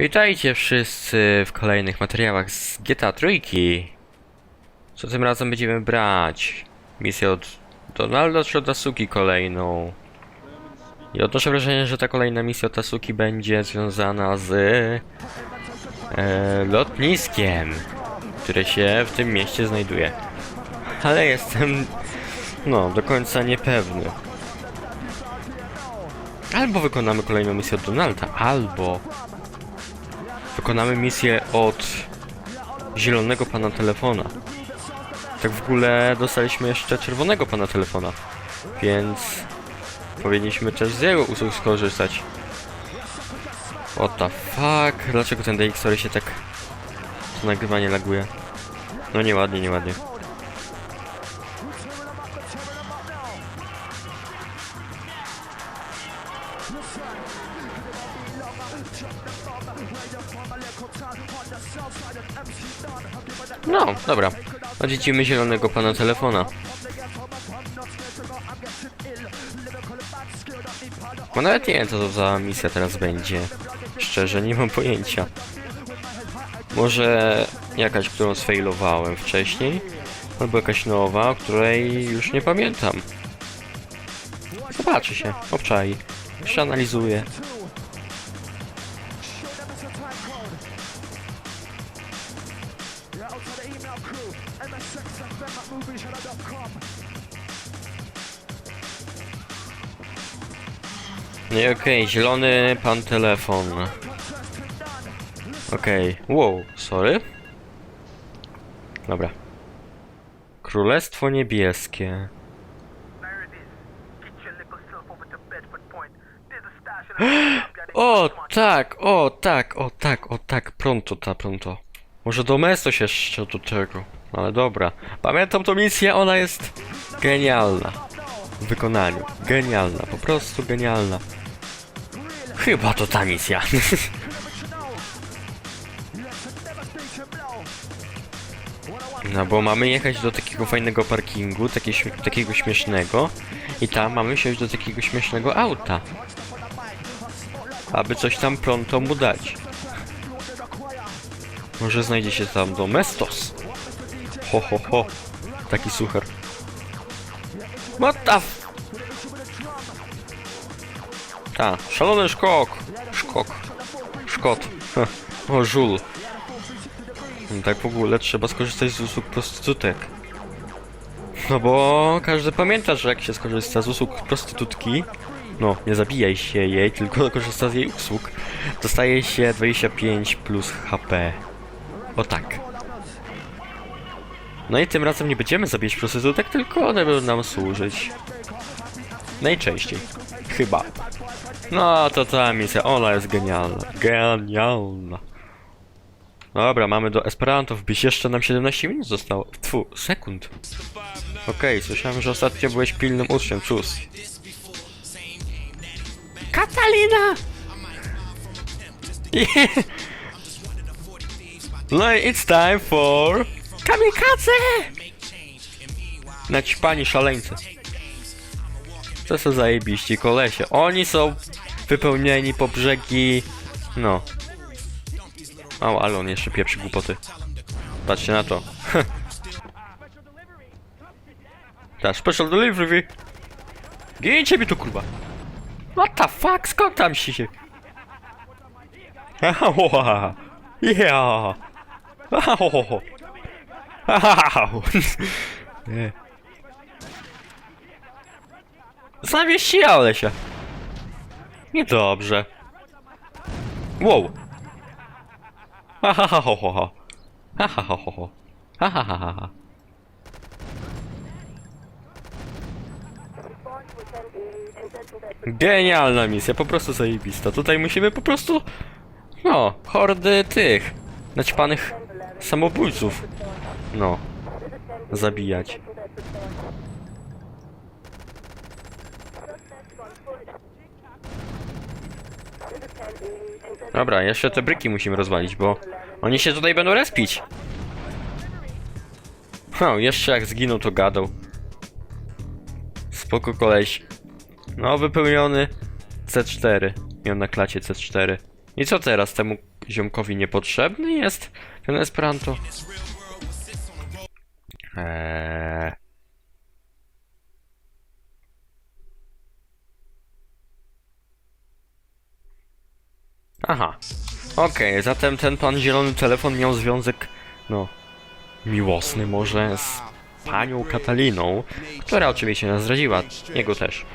Witajcie wszyscy w kolejnych materiałach z GTA Trójki. Co tym razem będziemy brać? Misję od Donalda czy od Tasuki kolejną? I odnoszę wrażenie, że ta kolejna misja od Tasuki będzie związana z e, lotniskiem, które się w tym mieście znajduje. Ale jestem, no, do końca niepewny. Albo wykonamy kolejną misję od Donalda, albo wykonamy misję od zielonego pana telefona. Tak w ogóle dostaliśmy jeszcze czerwonego pana telefona, więc powinniśmy też z jego usług skorzystać. What the fuck? Dlaczego ten DX story się tak... To nagrywanie laguje? No nieładnie, nieładnie. No, dobra. Odwiedzimy zielonego pana telefona. Bo nawet nie wiem, co to za misja teraz będzie. Szczerze, nie mam pojęcia. Może jakaś, którą sfailowałem wcześniej, albo jakaś nowa, której już nie pamiętam. Zobaczy się, obczai, przeanalizuje. Nie, okej, zielony pan telefon. Okej, wow, sorry. Dobra. Królestwo Niebieskie. There it is. Get your little self over to Bedford Point. There's a stash of that O, tak, o, tak, o, tak, o, tak, pronto, ta, pronto. Może Domestos jeszcze do tego, ale dobra. Pamiętam tą misję, ona jest genialna. W wykonaniu. Genialna, po prostu genialna. Chyba to ta misja. No bo mamy jechać do takiego fajnego parkingu, takie, takiego śmiesznego i tam mamy siąść do takiego śmiesznego auta. Aby coś tam pronto mu dać. Może znajdzie się tam domestos. Ho ho ho. Taki suchar. What the f... Ta, szalony szkok. Szkok. Szkot. O, żul. No Tak w ogóle trzeba skorzystać z usług prostytutek. No bo każdy pamięta, że jak się skorzysta z usług prostytutki, no nie zabijaj się jej, tylko korzysta z jej usług, dostaje się 25 plus HP. O tak. No i tym razem nie będziemy zabijać prostytutek, tylko one będą nam służyć. Najczęściej. Chyba. No to ta misja, ona jest genialna. Genialna. Dobra, mamy do Esperanto wbić. Jeszcze nam 17 minut zostało. Tfu, sekund. Okej, słyszałem, że ostatnio byłeś pilnym uczniem, cóż. Katalina! Yeah. No i it's time for... Kamikaze! Naćpani szaleńcy. To są zajebiści kolesie. Oni są wypełnieni po brzegi... No. O, ale on jeszcze pieprzy głupoty. Patrzcie na to. Ta, special delivery. Gincie mi tu, kurwa. What the fuck? Skąd tam się? Haha, Yeah. Haha. Haha. Nie. Zawiesiłem się. Niedobrze. Wow. Ha. Genialna misja, po prostu zajebista. Tutaj musimy po prostu... No, hordy tych... naćpanych samobójców. No. Zabijać. Dobra, jeszcze te bryki musimy rozwalić, bo oni się tutaj będą respić. O, jeszcze jak zginął, to gadał. Spoko koleś. No, wypełniony C4. Miał na klacie C4. I co teraz? Temu ziomkowi niepotrzebny jest ten Esperanto? Eee... Aha. Okej, zatem ten pan zielony telefon miał związek, no, miłosny może z panią Kataliną, która oczywiście nas zdradziła. Jego też.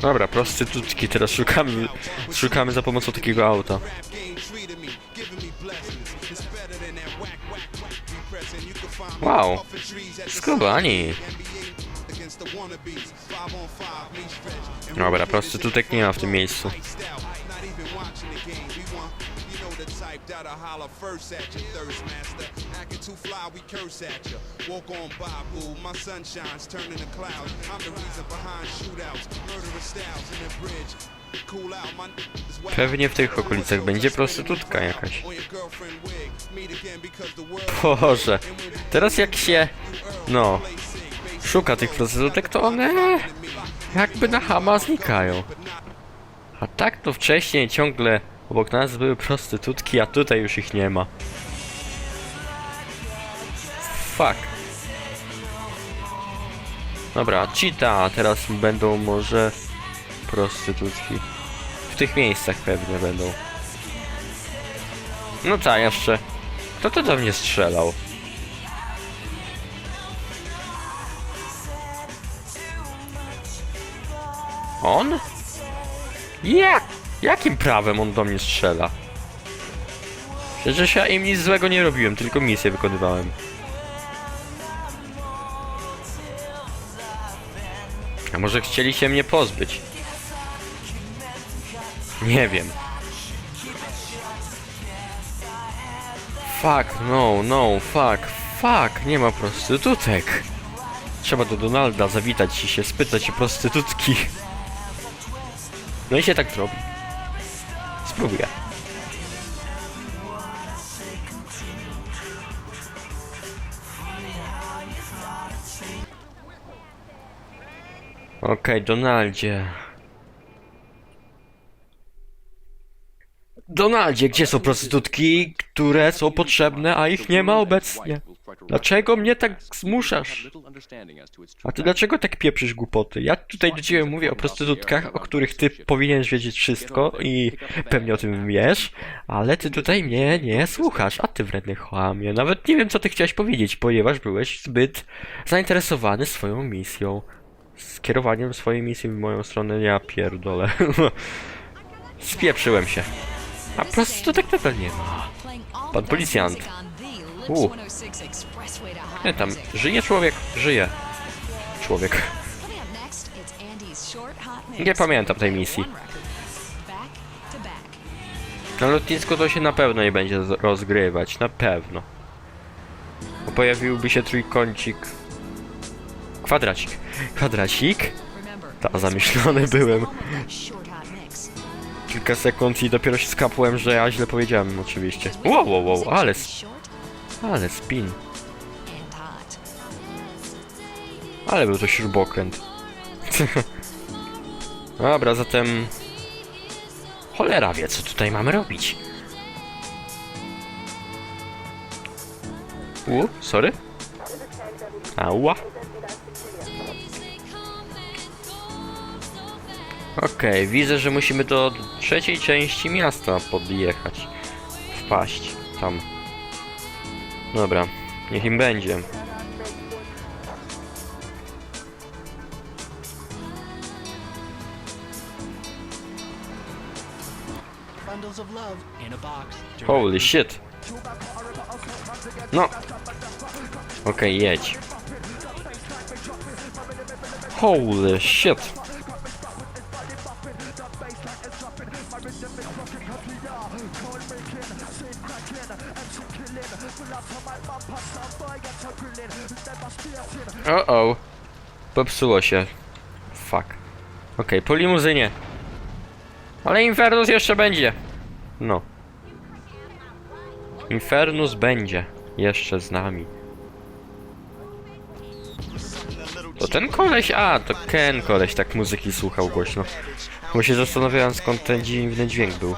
Dobra, prostytutki, teraz szukamy, szukamy za pomocą takiego auta. Wow, skubani. Dobra, prostytutek nie ma w tym miejscu. Pewnie w tych okolicach będzie prostytutka jakaś. Boże, teraz jak się, no, szuka tych prostytutek, to one jakby na hama znikają. A tak to wcześniej ciągle obok nas były prostytutki, a tutaj już ich nie ma. Fuck. Dobra, cheetah, teraz będą może prostytutki. W tych miejscach pewnie będą. No tak, jeszcze. Kto to do mnie strzelał? On? Jak? Jakim prawem on do mnie strzela? Przecież ja im nic złego nie robiłem, tylko misję wykonywałem. A może chcieli się mnie pozbyć? Nie wiem. Fuck, no, no, fuck, fuck, nie ma prostytutek. Trzeba do Donalda zawitać i się spytać o prostytutki. No i się tak zrobi. Spróbuję. Okej, Donaldzie. Donaldzie, gdzie są prostytutki, które są potrzebne, a ich nie ma obecnie? Dlaczego mnie tak zmuszasz? A ty dlaczego tak pieprzysz głupoty? Ja tutaj do ciebie mówię o prostytutkach, o których ty powinieneś wiedzieć wszystko i pewnie o tym wiesz, ale ty tutaj mnie nie słuchasz, a ty wredny chłamie. Nawet nie wiem, co ty chciałeś powiedzieć, ponieważ byłeś zbyt zainteresowany swoją misją. Skierowaniem swojej misji w moją stronę, ja pierdolę. Spieprzyłem się. A prostytutek nadal nie ma. Pan policjant. U. Nie tam, żyje człowiek? Żyje. Człowiek. Nie pamiętam tej misji. Na lotnisku to się na pewno nie będzie rozgrywać, na pewno. Bo pojawiłby się trójkącik. Kwadracik. Kwadracik? Ta, zamyślony byłem. Kilka sekund i dopiero się skapłem, że ja źle powiedziałem oczywiście. Wow, wow, wow, ale, ale spin. Ale był to śrubokręt. Dobra, zatem... Cholera wie, co tutaj mamy robić. U, sorry. Ała. Okej, widzę, że musimy do trzeciej części miasta podjechać. Wpaść. Tam. Dobra, niech im będzie. Holy shit. No. Okej, jedź. Holy shit. O o. Popsuło się. Fuck. Okej, po limuzynie. Ale Infernus jeszcze będzie. No. Infernus będzie jeszcze z nami. Bo ten koleś, a to Ken koleś tak muzyki słuchał głośno. Bo się zastanawiałem skąd ten dziwny dźwięk był.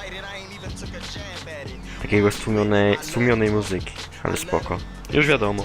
Takiego stłumionej, stłumionej muzyki, ale spoko. Już wiadomo.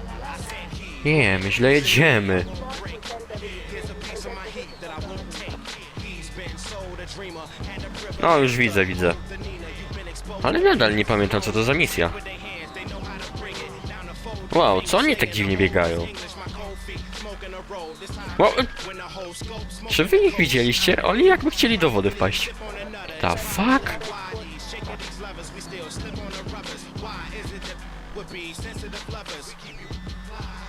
Nie, my źle jedziemy. No, już widzę, widzę. Ale nadal nie pamiętam, co to za misja. Wow, co oni tak dziwnie biegają? Wow, czy wy ich widzieliście? Oni jakby chcieli do wody wpaść.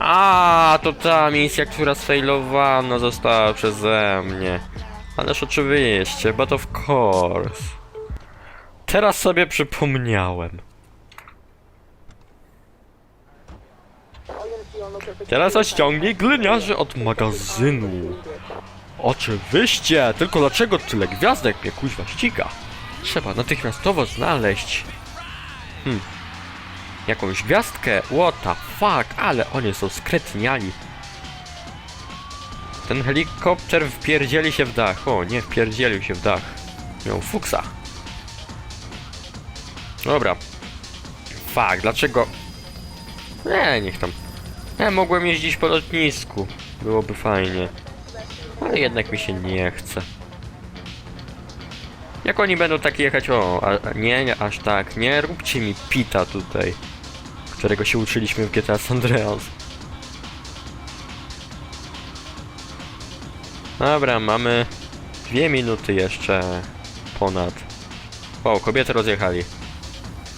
A, to ta misja, która sfailowana została przeze mnie. Ależ oczywiście, but of course. Teraz sobie przypomniałem. Teraz ściągnij gliniarzy od magazynu. Oczywiście, tylko dlaczego tyle gwiazdek mnie kuźwa ściga? Trzeba natychmiastowo znaleźć... Hmm. Jakąś gwiazdkę? What the fuck, ale oni są skretniali. Ten helikopter wpierdzieli się w dach. O, nie wpierdzielił się w dach. Miał fuksa. Dobra. Fuck, dlaczego... Nie, niech tam. Ja mogłem jeździć po lotnisku. Byłoby fajnie. Ale jednak mi się nie chce. Jak oni będą tak jechać, o, a, nie, aż tak, nie róbcie mi pita tutaj, którego się uczyliśmy w GTA San Andreas. Dobra, mamy dwie minuty jeszcze ponad. Wow, kobiety rozjechali.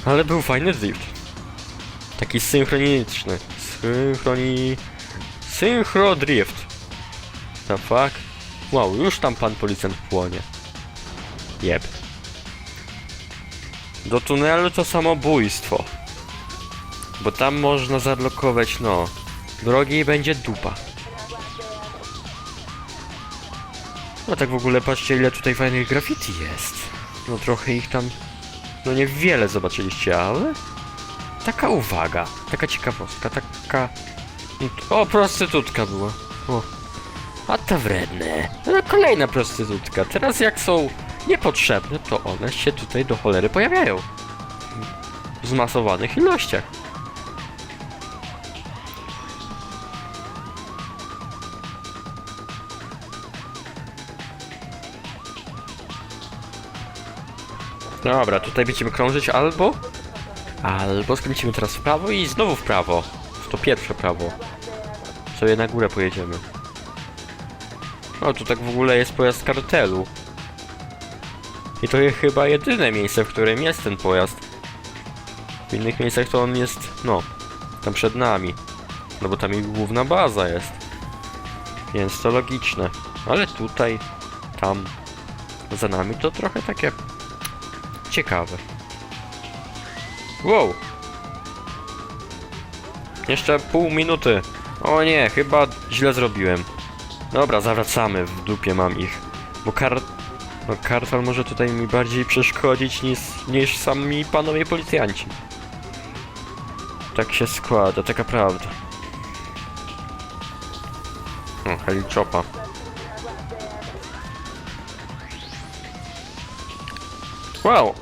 Ale był fajny drift. Taki synchroniczny. Synchroni... Synchro drift. The fuck? Wow, już tam pan policjant płonie. Jeb. Do tunelu to samobójstwo. Bo tam można zablokować, no. Drogi będzie dupa. No tak w ogóle patrzcie ile tutaj fajnych graffiti jest. No trochę ich tam... No niewiele zobaczyliście, ale... Taka uwaga, taka ciekawostka, taka... O, prostytutka była. O. A to wredne. No kolejna prostytutka. Teraz jak są niepotrzebne, to one się tutaj do cholery pojawiają. W zmasowanych ilościach. Dobra, tutaj będziemy krążyć albo... Albo skręcimy teraz w prawo i znowu w prawo. To pierwsze prawo. Sobie na górę pojedziemy. O, tu tak w ogóle jest pojazd kartelu. I to jest chyba jedyne miejsce, w którym jest ten pojazd. W innych miejscach to on jest, no, tam przed nami. No bo tam ich główna baza jest. Więc to logiczne. Ale tutaj, tam, za nami to trochę takie ciekawe. Wow! Jeszcze pół minuty. O nie, chyba źle zrobiłem. Dobra, zawracamy, w dupie mam ich. Bo kar... No, kartal może tutaj mi bardziej przeszkodzić niż, niż sami panowie policjanci. Tak się składa, taka prawda. O, heliczopa. Wow!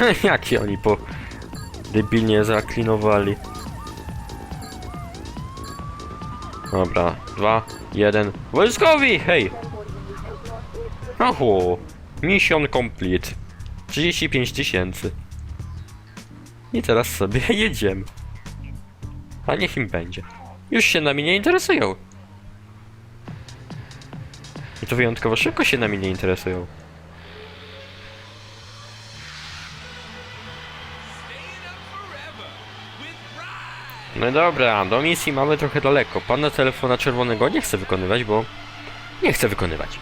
Jakie oni po... debilnie zaklinowali. Dobra, dwa, jeden. Wojskowi, hej! Oho, mission complete. 35 tysięcy. I teraz sobie jedziemy. A niech im będzie. Już się nami nie interesują. I to wyjątkowo szybko się nami nie interesują. No dobra, do misji mamy trochę daleko. Pana telefona czerwonego nie chcę wykonywać, bo nie chcę wykonywać.